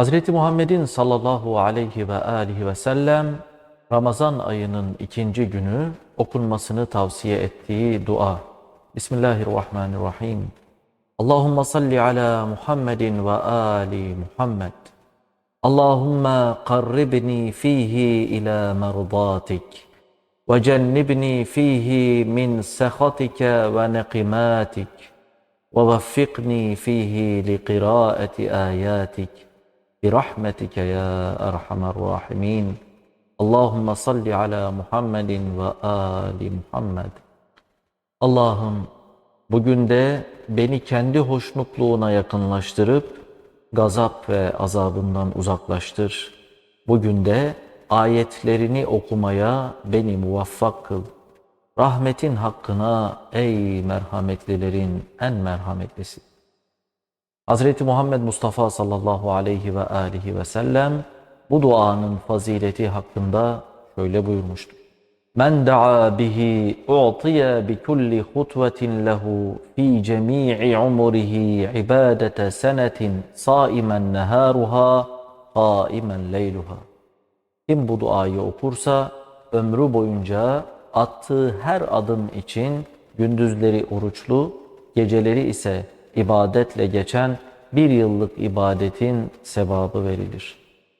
Hz. Muhammed'in sallallahu aleyhi ve aleyhi ve sellem Ramazan ayının ikinci günü okunmasını tavsiye ettiği dua. Bismillahirrahmanirrahim. Allahümme salli ala Muhammedin ve ali Muhammed. Allahümme qarribni fihi ila merdatik. Ve cennibni fihi min sehatike ve neqimatik. Ve veffikni fihi li kıraati ayatik. برحمتك يا أرحم الراحمين اللهم صل على محمد وآل محمد Allah'ım bugün de beni kendi hoşnutluğuna yakınlaştırıp gazap ve azabından uzaklaştır. Bugün de ayetlerini okumaya beni muvaffak kıl. Rahmetin hakkına ey merhametlilerin en merhametlisi. Hazreti Muhammed Mustafa sallallahu aleyhi ve aleyhi ve sellem bu duanın fazileti hakkında şöyle buyurmuştur. Men da'a bihi u'tiya bi kulli hutvetin lehu fi cemi'i umrihi ibadete senetin saimen neharuha qaimen leyluha. Kim bu duayı okursa ömrü boyunca attığı her adım için gündüzleri oruçlu, geceleri ise ibadetle geçen bir yıllık ibadetin sevabı verilir.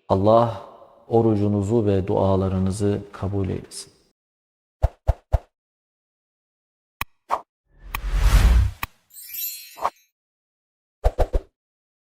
Allah orucunuzu ve dualarınızı kabul eylesin.